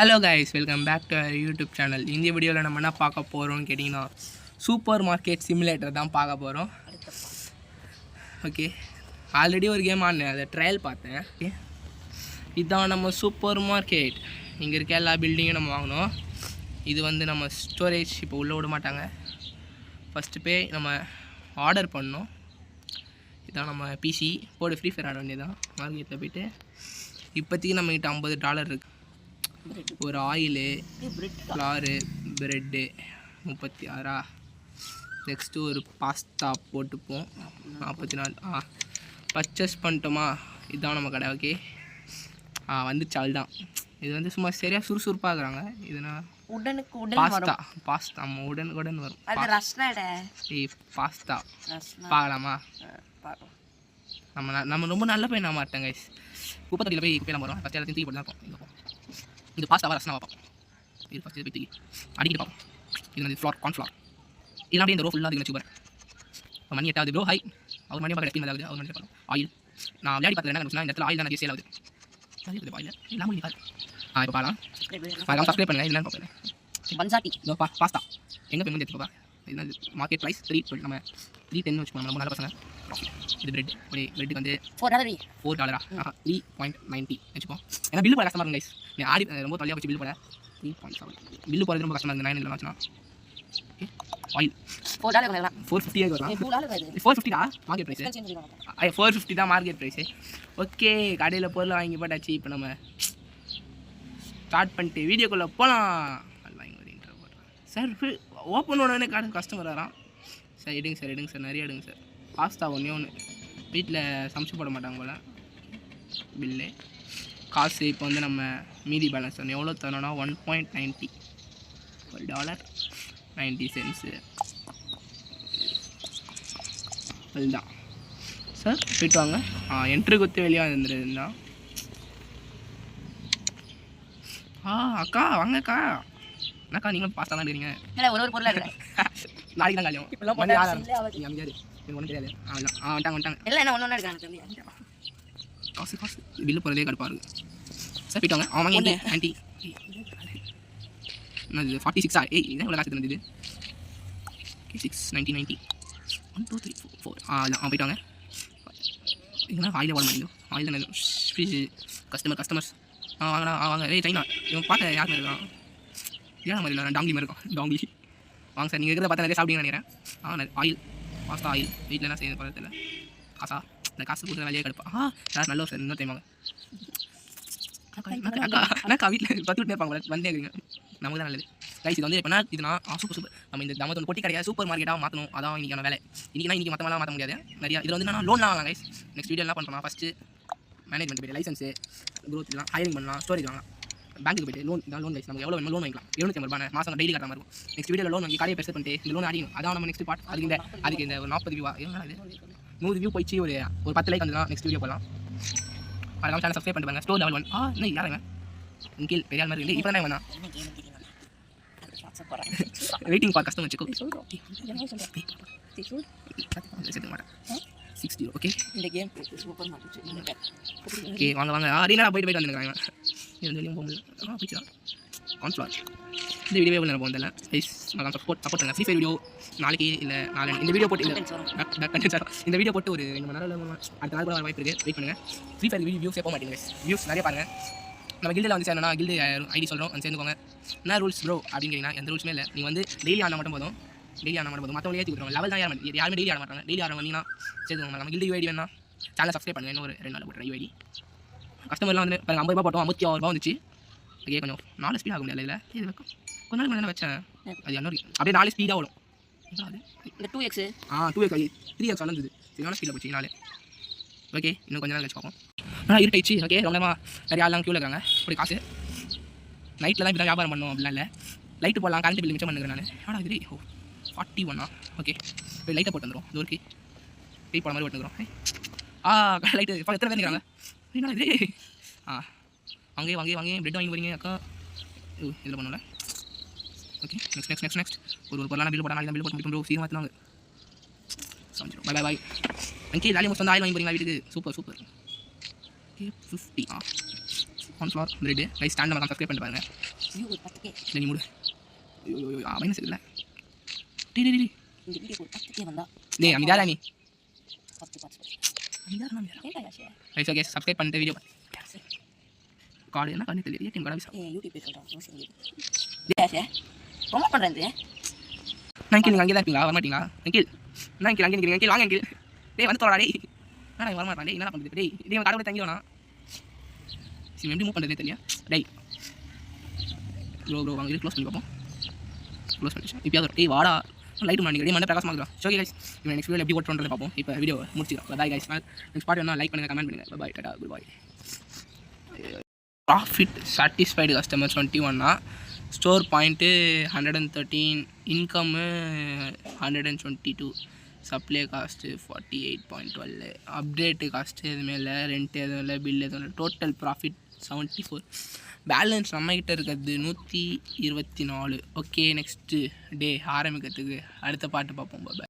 Hello guys welcome back to YouTube channel இந்த வீடியோவில் நம்ம என்ன பார்க்க போகிறோம்னு கேட்டிங்கன்னா சூப்பர் மார்க்கெட் சிமுலேட்டர் தான் பார்க்க போகிறோம் ஓகே ஆல்ரெடி ஒரு கேம் ஆடினேன் அதை ட்ரையல் பார்த்தேன். ஓகே இதுதான் நம்ம சூப்பர் மார்க்கெட் இங்கே இருக்க எல்லா பில்டிங்கும் நம்ம வாங்கணும். இது வந்து நம்ம ஸ்டோரேஜ் இப்போ உள்ளே விட மாட்டாங்க. ஃபஸ்ட்டு போய் நம்ம ஆர்டர் பண்ணோம் இதான் நம்ம பிசி போடு ஃப்ரீ ஃபயர் ஆட வேண்டியதான் மார்க்கெட்டில் போயிட்டு. இப்போதைக்கு நம்மக்கிட்ட ஐம்பது டாலர் இருக்குது ஒரு ஆயிலு ஃப்ளாரு ப்ரெட்டு முப்பத்தி ஆறா நெக்ஸ்ட்டு ஒரு பாஸ்தா போட்டுப்போம். நாற்பத்தி நாலு ஆ. பர்ச்சேஸ் பண்ணிட்டோமா? இதுதான் நம்ம கடை ஓகே ஆ வந்துச்சு அவள் தான் இது வந்து சும்மா சரியாக சுறுசுறுப்பாக இருக்கிறாங்க இதுனா உடனுக்கு உடன் பாஸ்தா பாஸ்தா நம்ம உடன் உடன் வரும். அது ரஸ்னாட பாஸ்தா பார்க்கலாமா நம்ம நம்ம ரொம்ப நல்ல பையன் மாட்டேன் கைஸ் குப்பத்தடியில் போய் போய் நம்ம வரோம் ஃபஸ்ட் எல்லாத்தையும் தூக்கி போட்டு தான் இருப்போம் இங்க போ. இது பாஸ்தாவா ரசனா பார்ப்போம் இது ஃபஸ்ட்டு போய் அடிக்கிட்டு பார்ப்போம் இது வந்து ஃப்ளார் கார்ன்ஃப்ளார் இதெல்லாம் அப்படியே இந்த ரோ ஃபுல்லாக அதுக்கு வச்சு இப்போ மணி எட்டாவது ப்ரோ ஹை அவர் மணி பார்க்க எக்ஸ்பீன் ஆகுது அவர் மணி பார்க்கலாம் ஆயில் நான் விளையாடி பார்த்தது என்ன சொன்னால் இந்த இடத்துல ஆயில் தான் நிறைய சேல் ஆகுது. ஆயில் எல்லாம் முடியாது ஆ இப்போ பார்க்கலாம் பார்க்கலாம் சப்ஸ்கிரைப் பண்ணுங்கள் இல்லைன்னு பார்ப்பேன் பன்சாட்டி இதோ பா பாஸ்தா எங்கே போய் எடுத்து பாப்பா? இது மார்க்கெட் ப்ரைஸ் த்ரீ நம்ம த்ரீ டென் வச்சுக்கோங்க நம்ம நல்ல பசங்க இது பிரெட் ஒரு பிரெட்டுக்கு வந்து ஃபோர் டாலர் ஃபோர் டாலரா த்ரீ பாயிண்ட் நைன்ட்டி வச்சுப்போம் ஏன்னா பில்லு போட கஷ்டமாக இருக்கும் கைஸ் நீ ஆடி ரொம்ப தொலையாக வச்சு பில்லு போட. த்ரீ பாயிண்ட் செவன் பில்லு போகிறது ரொம்ப கஷ்டமாக இருக்குது நைன் இல்லை ஓகே ஆயில் ஃபோர் டாலர் வரலாம். ஃபோர் ஃபிஃப்டியே வரலாம் ஃபோர் ஃபிஃப்டிடா மார்க்கெட் ப்ரைஸ் ஃபோர் ஃபிஃப்டி தான் மார்க்கெட் ப்ரைஸு ஓகே கடையில் பொருள் வாங்கி போட்டாச்சு இப்போ நம்ம ஸ்டார்ட் பண்ணிட்டு வீடியோக்குள்ளே போகலாம் சார் ஓப்பன் உடனே காட்டு கஸ்டமர் வரான் சார் எடுங்க சார் எடுங்க சார் நிறைய எடுங்க சார். பாஸ்தா ஒன்றே ஒன்று வீட்டில் சமைச்சு போட மாட்டாங்க போல். பில்லு காசு இப்போ வந்து நம்ம மீதி பேலன்ஸ் வந்து எவ்வளோ தரணும்னா ஒன் பாயிண்ட் நைன்ட்டி ஒரு டாலர் நைன்ட்டி சென்ஸு அதுதான். சார் போயிட்டு வாங்க. ஆ என்ட்ரி குத்து வெளியே இருந்துருந்தான் ஆ அக்கா வாங்கக்கா. என்னக்கா நீங்களும் பாஸ்தா தான் எடுக்கிறீங்க. இல்லை ஒரு ஒரு பொருளாக இருக்கு நாளைக்கு தான் கல்யாணம் இப்பெல்லாம் மணி போட்டா ஆறு சில்லே ஆகாது. நீ அமைதியாரு எனக்கு ஒன்றும் தெரியாது ஆ. ஆ வந்துட்டாங்க வந்துட்டாங்க. எல்லாம் என்ன ஒன்று ஒன்றா இருக்காங்க காசு காசு. பில்லு போகிறதே கடுப்பாக இருக்கு. சார் போயிட்டு வாங்க. அவன் வாங்க ஒண்ணு. ஆண்டி என்னது ஃபார்ட்டி சிக்ஸா ஏய் இதான் இவ்வளோ காசு இருந்தது six ninety ninety one two three four four ஆ அவன் போயிட்டு வாங்க. இதெல்லாம் ஆயிலே வாங்க மாட்டேங்குது ஆயில் கஸ்டமர் கஸ்டமர்ஸ் ஆ வாங்கடா ஆ வாங்க. ஏய் சைனா இவன் பார்க்க யார் மாதிரி இருக்கான். ஏன் மாதிரி இல்லை டாங்கி மாதிரி இருக்கும்? டாங்கி. வாங்க சார் நீங்கள் இருக்கிறத பார்த்தா நிறைய சாப்பிடுங்க நினைக்கிறேன். ஆ ஆயில் பாஸ்தா ஆயில் வீட்டில் என்ன செய்ய பக்கத்தில் காசா? இந்த காசு கொடுத்த வேலையே கிடப்பா. ஆ சார் நல்ல சார் இன்னும் டைம் அக்கா, வீட்டில் பத்து விட்டு இருப்பாங்க வந்தே இருக்கிறீங்க நமக்கு தான் நல்லது. கைஸ் இது வந்து எப்படின்னா இது நான் சூப்பர் சூப்பர் நம்ம இந்த நம்ம பொட்டி கடையாக சூப்பர் மார்க்கெட்டாக மாற்றணும் அதான் இன்னைக்கான வேலை. இன்றைக்கி இன்றைக்கி மற்றமெல்லாம் மாற்ற முடியாது. நிறையா இதில் வந்து நான் லோன்லாம் வாங்கலாம் கைஸ் நெக்ஸ்ட் வீடியோ என்ன பண்ணுறோம் ஃபஸ்ட்டு மேனேஜ்மெண்ட் போய்ட்டு லைசன்ஸு க்ரோத் இதெல்லாம் ஹையரிங் பண்ணலாம் ஸ்டோரேஜ் வாங்கலாம். பேங்க்குக்கு போய்ட்டு லோன் லோன் கைஸ் நமக்கு எவ்வளோ வேணும் லோன் வாங்கிக்கலாம். எழுநூத்தி ஐம்பது ரூபாய் மாதம் டெய்லி கட்டுற மாதிரி இருக்கும். நெக்ஸ்ட் வீடியோ லோன் வாங்கி கடையை பெருசு பண்ணிட்டு இந்த லோன் அடிக்கணும். அதான் நம்ம நெக்ஸ்ட் பார்ட் அதுக்கு இந்த அதுக்கு இந்த ஒரு நாற்பது என்ன இது? நூறு வியூ போயிடுச்சு. ஒரு ஒரு பத்து லைக் வந்துடும் நெக்ஸ்ட் வீடியோ போகலாம் அதெல்லாம் சேனல் சப்ஸ்கிரைப் பண்ணிட்டு ஸ்டோர் லெவல் ஒன் ஆ இன்னும் யாருங்க கீழ் பெரிய மாதிரி இருக்கு இப்போ தான். வந்தான் வெயிட்டிங் ஃபார் கஸ்டமர் வச்சுக்கோ. சிக்ஸ் ஜீரோ ஓகே இந்த கேம் சூப்பர் ஓகே வாங்க வாங்க. ஆ போயிட்டு போயிட்டு வந்துருக்காங்க இது வந்து வெளியும் போக முடியல இந்த வீடியோ எவ்வளோ நேரம் போகிறதில்ல ப்ளீஸ் நான் support support free fire video நாளைக்கு இல்லை நாளை இந்த வீடியோ போட்டு இல்லை சார் இந்த வீடியோ போட்டு ஒரு ரெண்டு மணி நேரம் அடுத்த நாள் கூட வர வாய்ப்பு இருக்குது வெயிட் பண்ணுங்கள் ஃப்ரீ ஃபயர் வீடியோ வியூஸே போக மாட்டேங்குது வியூஸ் நிறைய பாருங்கள் நம்ம கில்டில் வந்து சேரணும்னா கில்டு ஐடி சொல்கிறோம் வந்து சேர்ந்துக்கோங்க என்ன ரூல்ஸ் ப்ரோ அப்படிங்கிறீங்கன்னா எந்த ரூல்ஸுமே இல்லை. நீங்கள் வந்து டெய்லி ஆன மட்டும் போதும். டெய்லி ஆன மட்டும் போதும். மற்றவங்க ஏற்றி கொடுக்குறோம் லெவல் தான் யாரும் யாருமே டெய்லி ஆட மாட்டாங்க. டெய்லி ஆட வந்தீங்கன்னா சேர்த்துக்கோங்க நம்ம கில்டு ஐடி வேணா. சேனல் சப்ஸ்கிரைப் பண்ணுங்க. இன்னும் ஒரு ரெண்டு நாள் போட்டுறேன் ஐடி கஸ்டமர்லாம் வந்து பாருங்க ஐம்பது ரூபா போட்டோம் ஐம்பத்தி ஆறு ரூபா வந்துச்சு. ஓகே கொஞ்சம் நாலு ஸ்பீட் ஆக முடியல இதில்? இது வைக்கும் கொஞ்ச நாள் முன்னாடி வச்சேன். அது என்ன அப்படியே நாலு ஸ்பீடாக அது? இந்த டூ எக்ஸு ஆ டூ எக்ஸ் த்ரீ எக்ஸ் வளர்ந்தது. சரியான ஸ்பீடில் போச்சு நாலு. ஓகே இன்னும் கொஞ்ச நாள் கழிச்சு பார்ப்போம். ஆனால் இருட்டாயிடுச்சு. ஓகே ரொம்ப நேரமாக நிறைய ஆள்லாம் க்யூவில் இருக்காங்க. இப்படி காசு. நைட்டில் தான் இப்படி தான் வியாபாரம் பண்ணணும் அப்படிலாம் இல்லை. லைட்டு போடலாம் கரண்ட் பில் மிச்சம் பண்ணுறேன் நான் ஆனால் இது? ஓ ஃபார்ட்டி ஒன்னா ஓகே லைட்டை போட்டு வந்துடும் இது ஒரு வெயிட் போட மாதிரி போட்டுக்கிறோம் ஆ லைட்டு எத்தனை பேர் இருக்காங்க என்ன இது ஆ வாங்க வாங்க வாங்க பிரெட் வாங்கி வரீங்க அக்கா. ஓ இதில் பண்ணல okay next next next next ஒரு ஒரு பொருளான பில் போட்டால் நாளைக்கு பில் போட்டு முடிக்கும் சீக்கிரம் மாற்றினாங்க சமைச்சிடும் பை பை பாய் அங்கே ஜாலி முடிச்சு வந்து ஆயில் வாங்கி போறீங்களா வீட்டுக்கு? சூப்பர் சூப்பர் ஃபிஃப்டி ஆ. ஒன் ஃப்ளோர் ரெண்டு கைஸ் ஸ்டாண்ட் நம்ம சப்ஸ்கிரைப் பண்ணிட்டு பாருங்க. இல்லை நீ மூடு. ஐயோ மைனஸ் இல்லை டி டி டி டேய் அமைதியாரா நீ பத்து பத்து. ரைஸ் ஓகே சப்ஸ்கிரைப் பண்ணிட்டு வீடியோ கார்டு என்ன பண்ணி தெரியல ஏடிஎம் கார்டு ஏ யூடியூப் சொல்கிறான் ப்ரொமோட் பண்ணுறேன் கீழ் அங்கே தான் இருப்பீங்களா வர மாட்டீங்களா அங்கிள் நான் கீழ் அங்கே நிற்கிறீங்க அங்கிள் வாங்க அங்கிள் டேய் வந்து தோடா டேய். நான் வர மாட்டேன் டேய். என்ன பண்ணுறது டேய் டேய் கடவுளை தங்கி வேணா சரி எப்படி மூவ் பண்ணுறதே தெரியா? டேய். ப்ரோ ப்ரோ வாங்க க்ளோஸ் பண்ணி பார்ப்போம். க்ளோஸ் பண்ணிச்சு இப்போ டேய் வாடா. லைட் மாட்டிங்க டேய் மண்டை பிரகாசமாக ஷோகி கைஸ் இப்போ நெக்ஸ்ட் வீடியோ எப்படி ஓட் பார்ப்போம். இப்போ வீடியோ முடிச்சிடும் பாய் கைஸ் நெக்ஸ்ட் பாட்டு வேணா லைக் பண்ணுங்கள் கமெண்ட் பண்ணுங்கள் bye tata good bye profit satisfied customer twenty ஒன்னா store point hundred and thirteen income hundred and twenty two supply cost forty eight point twelve update cost எதுவுமே இல்லை rent எதுவும் இல்லை bill எதுவும் இல்லை total profit seventy four balance நம்மக்கிட்ட இருக்கிறது நூற்றி இருபத்தி நாலு. ஓகே நெக்ஸ்ட்டு டே ஆரம்பிக்கிறதுக்கு அடுத்த பாட்டு பார்ப்போம் பாபா